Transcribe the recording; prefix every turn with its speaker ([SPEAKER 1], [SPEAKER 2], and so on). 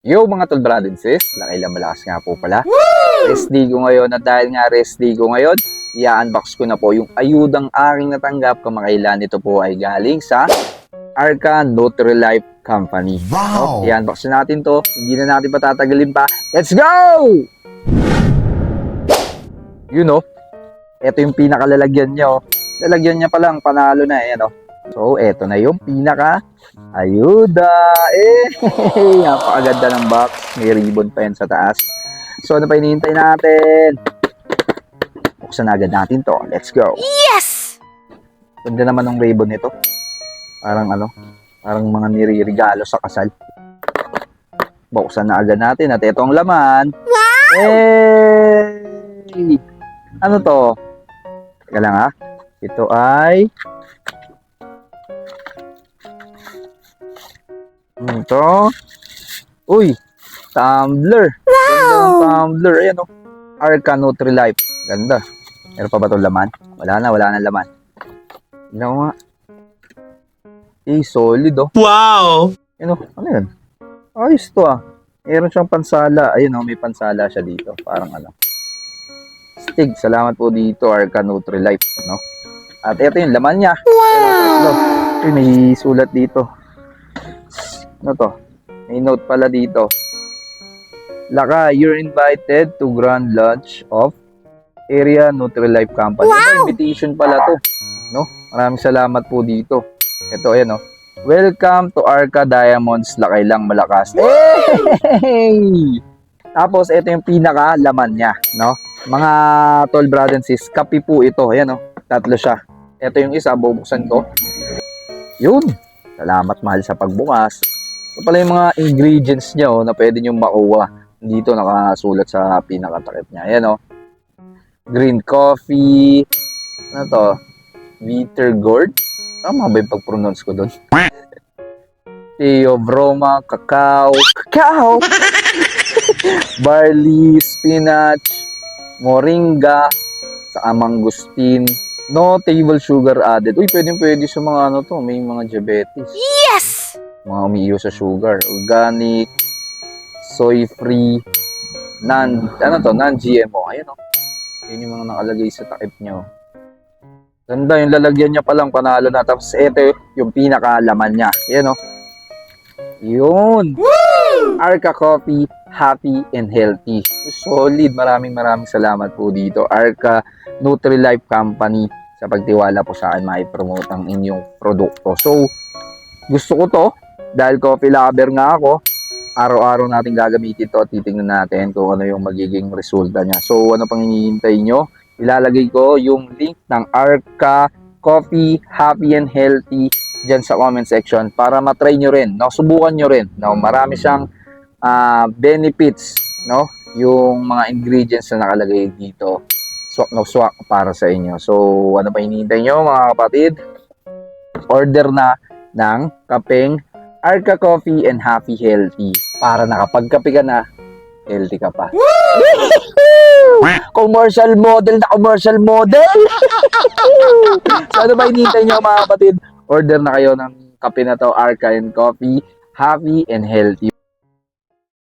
[SPEAKER 1] Yo mga tol brad and sis, lakay lang malakas nga po pala. Rest day ko ngayon at dahil nga rest day ko ngayon, i-unbox ko na po yung ayudang aking natanggap kamakailan. Ito po ay galing sa Arca Nutri-Life Company.
[SPEAKER 2] Wow!
[SPEAKER 1] No? I-unbox na natin to, hindi na natin patatagalin pa. Let's go! You know, ito yung pinakalalagyan niya. Oh. Lalagyan niya pa lang, panalo na. Ayan, oh. So, eto na yung pinaka ayuda. Eh, napakaganda ng box. May ribbon pa yan sa taas. So, ano pa hinihintay natin? Buksan na agad natin to. Let's go.
[SPEAKER 3] Yes!
[SPEAKER 1] Ganda naman ng ribbon nito. Parang ano, parang mga niririgalo sa kasal. Buksan na agad natin at ito ang laman. Wow! Eh! Ano to? Teka lang ha. Ito ay... Ano to? Uy! Tumbler! Gandang tumbler. Ayan o. Arca Nutri-Life. Ganda. Meron pa ba itong laman? Wala na, wala na laman. Tignan ko nga. Eh, solid oh.
[SPEAKER 2] Wow!
[SPEAKER 1] Ano, ano yun? Ayos to ah. Meron siyang pansala. Ayun oh, may pansala siya dito. Parang ano. Stig, salamat po dito, Arca Nutri-Life, no? At ito yung laman niya. Wow! Uy, may sulat dito. Ano to? May note pala dito. Laka, you're invited to grand lunch of Area Nutri-Life Company. Ito, invitation pala to. No? Maraming salamat po dito. Ito, ayan, no? Welcome to Arca Diamonds Lakay Lang Malakas. Hey! Tapos, ito yung pinaka laman niya, no? Mga tol brother and sis, kape po ito. Ayan, no? Tatlo siya. Ito yung isa, bubuksan ko. Yun. Salamat mahal sa pagbukas. Ito pala yung mga ingredients niya, oh, na pwede nyo makuha. Dito nakasulat sa pinakatakip niya. Ayan, oh. Green coffee. Ano to? Bitter gourd. Tama ba yung pag-pronounce ko doon? Theobroma, cacao. Cacao! Barley, spinach, moringa, saka mangustin. No table sugar added. Uy, pwede pwede sa mga ano to. May mga diabetes. Mga umiiyo sa sugar. Organic, soy-free, non, ano to, non-GMO. Ayun o. Yun yung mga nakalagay sa takip nyo. Ganda, yung lalagyan niya palang panalo na. Tapos ito yung pinakalaman niya. Ayan o. Yun. Arca Coffee, happy and healthy. Solid. Maraming maraming salamat po dito. Arca Nutri-Life Company sa pagtiwala po sa akin ma-promote ang inyong produkto. So, gusto ko to dahil coffee lover nga ako. Araw-araw natin gagamitin to at titingnan natin kung ano yung magiging resulta niya. So, ano pang hinihintay nyo? Ilalagay ko yung link ng Arca Coffee Happy and Healthy dyan sa comment section para matry nyo rin, no? Subukan nyo rin, no? Marami siyang ah, benefits, no? Yung mga ingredients na nakalagay dito. Swak na swak para sa inyo. So, ano pa hinihintay nyo mga kapatid? Order na ng kapeng Arca Coffee and Happy Healthy para nakapagkape ka na, healthy ka pa. commercial model na commercial model! so, ano ba hinihintay nyo mga kapatid? Order na kayo ng kape na to, Arca and Coffee, Happy and Healthy.